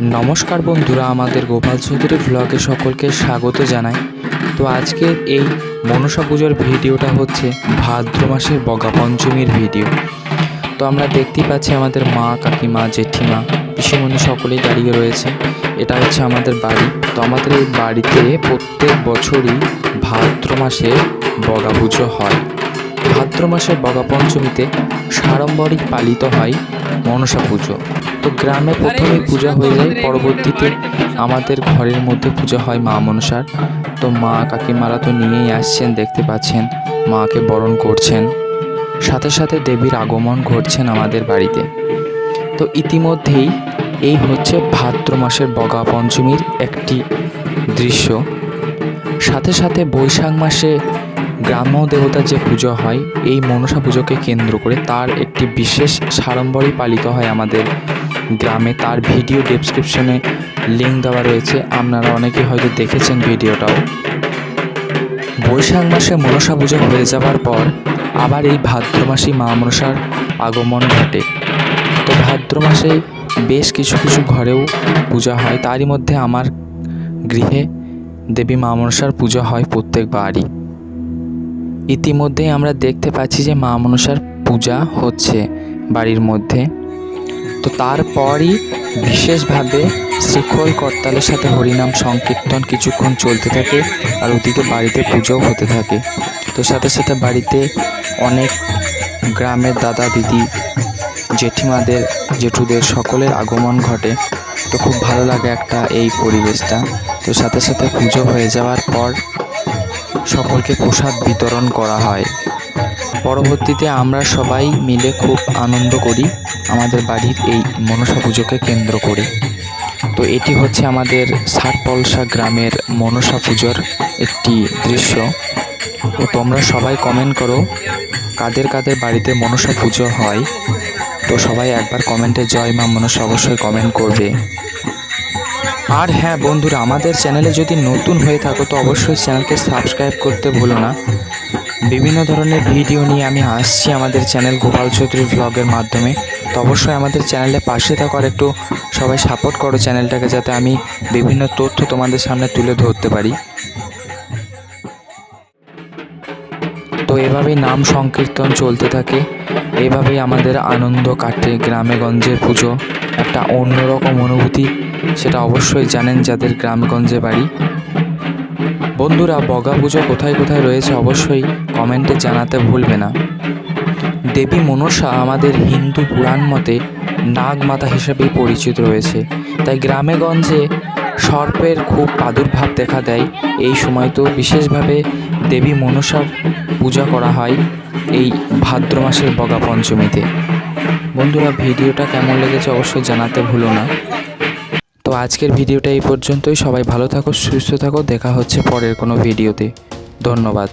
নমস্কার বন্ধুরা, আমাদের গোপাল চৌধুরী ব্লগে সকলকে স্বাগত জানাই। তো আজকের এই মনসা পুজোর ভিডিওটা হচ্ছে ভাদ্র মাসের বগা পঞ্চমীর ভিডিও। তো আমরা দেখতেই পাচ্ছি আমাদের মা, কাকিমা, জেঠিমা, পিসিমণি সকলেই দাঁড়িয়ে রয়েছে। এটা হচ্ছে আমাদের বাড়ি। তো আমাদের এই বাড়িতে প্রত্যেক বছরই ভাদ্র মাসে বগা পুজো হয়। ভাদ্র মাসের বগা পঞ্চমীতে সাড়ম্বরিক পালিত হয় মনসা পুজো। তো গ্রামে প্রথমে পূজা হয়ে যায় পরবর্তীতে আমাদের ঘরের মধ্যে পূজা হয় মা মনসার। তো মা কাকিমারা তো নিয়েই আসছেন দেখতে পাচ্ছেন মাকে বরণ করছেন। সাথে সাথে দেবীর আগমন ঘটছেন আমাদের বাড়িতে। তো ইতিমধ্যেই এই হচ্ছে ভাদ্র মাসের বগা পঞ্চমীর একটি দৃশ্য। সাথে সাথে বৈশাখ মাসে গ্রাম্য দেবতার যে পুজো হয়, এই মনসা পুজোকে কেন্দ্র করে তার একটি বিশেষ সাড়ম্বরই পালিত হয় আমাদের গ্রামে। তার ভিডিও ডেসক্রিপশনে লিঙ্ক দেওয়া রয়েছে। আপনারা অনেকেই হয়তো দেখেছেন ভিডিওটাও। বৈশাখ মাসে মনসা পুজো হয়ে যাওয়ার পর আবার এই ভাদ্র মাসেই মা মনসার আগমন ঘটে। তো ভাদ্র মাসে বেশ কিছু কিছু ঘরেও পূজা হয়। তারই মধ্যে আমার গৃহে দেবী মা মনসার পুজো হয় প্রত্যেকবারই ইতিমধ্যেই আমরা দেখতে পাচ্ছি যে মা মনসার পূজা হচ্ছে বাড়ির মধ্যে। তো তারপরই বিশেষভাবে শ্রীখোল করতালের সাথে হরিনাম সংকীর্তন কিছুক্ষণ চলতে থাকে আর ওদিকে বাড়িতে পুজোও হতে থাকে। তো সাথে সাথে বাড়িতে অনেক গ্রামের দাদা, দিদি, জেঠিমাদের, জেঠুদের সকলের আগমন ঘটে। তো খুব ভালো লাগে একটা এই পরিবেশটা। তো সাথে সাথে পুজো হয়ে যাওয়ার পর সকলকে প্রসাদ বিতরণ করা হয়। পরবর্তীতে আমরা সবাই মিলে খুব আনন্দ করি, আমাদের বাড়ির এই মনসা পুজোকে কেন্দ্র করে। তো এটি হচ্ছে আমাদের সারপলসা গ্রামের মনসা পুজোর একটি দৃশ্য। তো তোমরা সবাই কমেন্ট করো, কাদের কাদের বাড়িতে মনসা পুজো হয়। তো সবাই একবার কমেন্টে জয় মা মনসা অবশ্যই কমেন্ট করবে। আর হ্যাঁ বন্ধুরা, আমাদের চ্যানেলে যদি নতুন হয়ে থাকো, তো অবশ্যই চ্যানেলকে সাবস্ক্রাইব করতে ভুলো না। বিভিন্ন ধরনের ভিডিও নিয়ে আমি আসছি আমাদের চ্যানেল গোপাল চৌধুরী ব্লগের মাধ্যমে। তো অবশ্যই আমাদের চ্যানেলে পাশে থাকো, আর একটু সবাই সাপোর্ট করো চ্যানেলটাকে যাতে আমি বিভিন্ন তথ্য তোমাদের সামনে তুলে ধরতে পারি। তো এভাবেই নাম সংকীর্তন চলতে থাকে। এভাবেই আমাদের আনন্দ কাটে গ্রামে গঞ্জের পুজো। একটা অন্যরকম অনুভূতি, সেটা অবশ্যই জানেন যাদের গ্রামগঞ্জে বাড়ি। বন্ধুরা, বগা পুজো কোথায় কোথায় রয়েছে অবশ্যই কমেন্টে জানাতে ভুলবে না। দেবী মনসা আমাদের হিন্দু পুরাণ মতে নাগ মাতা হিসেবেই পরিচিত রয়েছে। তাই গ্রামে গঞ্জে সর্পের খুব প্রাদুর্ভাব দেখা দেয়। এই সময় তো বিশেষভাবে দেবী মনসার পূজা করা হয় এই ভাদ্র মাসের বগা পঞ্চমীতে। বন্ধুরা, ভিডিওটা কেমন লেগেছে অবশ্যই জানাতে ভুলো না। তো আজকের ভিডিওটা এই পর্যন্তই। সবাই ভালো থাকো, সুস্থ থাকো। দেখা হচ্ছে পরের কোনো ভিডিওতে। ধন্যবাদ।